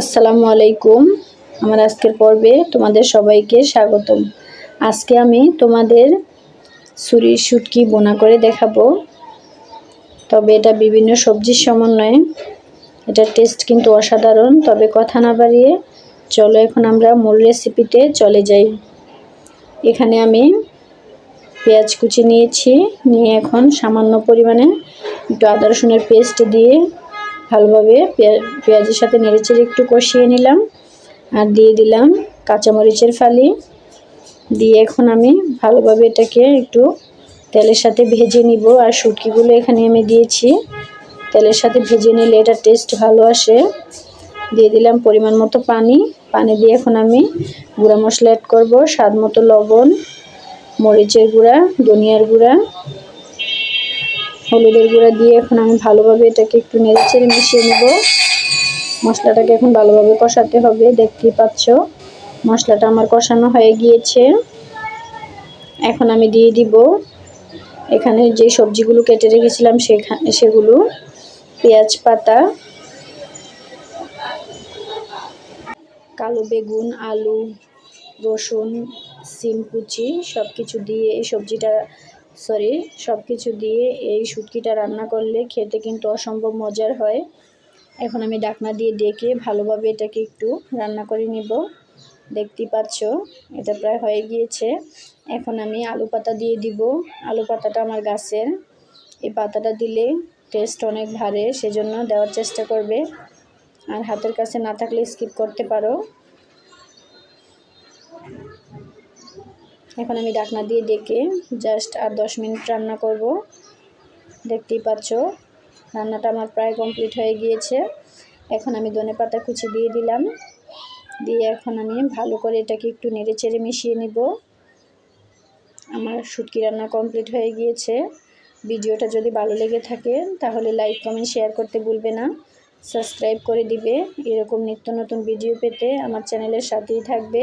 আসসালামু আলাইকুম। আমার আজকের পর্বে তোমাদের সবাইকে স্বাগতম। আজকে আমি তোমাদের ছুরির শুটকি বোনা করে দেখাবো। তবে এটা বিভিন্ন সবজির সমন্বয়ে। এটার টেস্ট কিন্তু অসাধারণ। তবে কথা না বাড়িয়ে চলো এখন আমরা মূল রেসিপিতে চলে যাই। এখানে আমি পেঁয়াজ কুচি নিয়েছি। নিয়ে এখন সামান্য পরিমাণে একটু আদা রসুনের পেস্ট দিয়ে ভালোভাবে পেঁয়াজের সাথে নেড়েচেড়ে একটু কষিয়ে নিলাম। আর দিয়ে দিলাম কাঁচামরিচের ফালি। দিয়ে এখন আমি ভালোভাবে এটাকে একটু তেলের সাথে ভেজে নিব। আর শুটকিগুলো এখানে আমি দিয়েছি। তেলের সাথে ভেজে নিলে এটা টেস্ট ভালো আসে। দিয়ে দিলাম পরিমাণ মতো পানি। পানি দিয়ে এখন আমি গুঁড়া মশলা অ্যাড করব, স্বাদ মতো লবণ, মরিচের গুঁড়া, ধনিয়ার গুঁড়া। হলুদের গুঁড়া দিয়ে এখন আমি ভালোভাবে এটাকে একটু নেড়ে চেড়ে মিশিয়ে নেব। মশলাটাকে এখন ভালোভাবে কষাতে হবে, দেখতেই পাচ্ছ। মশলাটা আমার কষানো হয়ে গিয়েছে। এখন আমি দিয়ে দিব এখানে যে সবজিগুলো কেটে রেখেছিলাম সেখানে সেগুলো। পেঁয়াজ পাতা। কালো বেগুন, আলু, রসুন, সিম কুচি সব কিছু দিয়ে এই সবজিটা সরি সব কিছু দিয়ে এই শুটকিটা রান্না করলে খেতে কিন্তু অসম্ভব মজার হয়। এখন আমি ডাকনা দিয়ে ডেকে ভালোভাবে এটাকে একটু রান্না করে নিব। দেখতেই পাচ্ছ, এটা প্রায় হয়ে গিয়েছে। এখন আমি আলু পাতা দিয়ে দিব। আলু পাতাটা আমার গাছের। এই পাতাটা দিলে টেস্ট অনেক ভারে, সেজন্য দেওয়ার চেষ্টা করবে। আর হাতের কাছে না থাকলে স্কিপ করতে পারো। এখন আমি ডাকনা দিয়ে ডেকে জাস্ট আর দশ মিনিট রান্না করব। দেখতেই পাচ্ছ, রান্নাটা আমার প্রায় কমপ্লিট হয়ে গিয়েছে। এখন আমি ধনে পাতা কুচি দিয়ে দিলাম। দিয়ে এখন আমি ভালো করে এটাকে একটু নেড়ে চেড়ে মিশিয়ে নিব। আমার শুটকি রান্না কমপ্লিট হয়ে গিয়েছে। ভিডিওটা যদি ভালো লেগে থাকে, তাহলে লাইক কমেন্ট শেয়ার করতে ভুলবে না। সাবস্ক্রাইব করে দিবে। এরকম নিত্য নতুন ভিডিও পেতে আমার চ্যানেলের সাথেই থাকবে।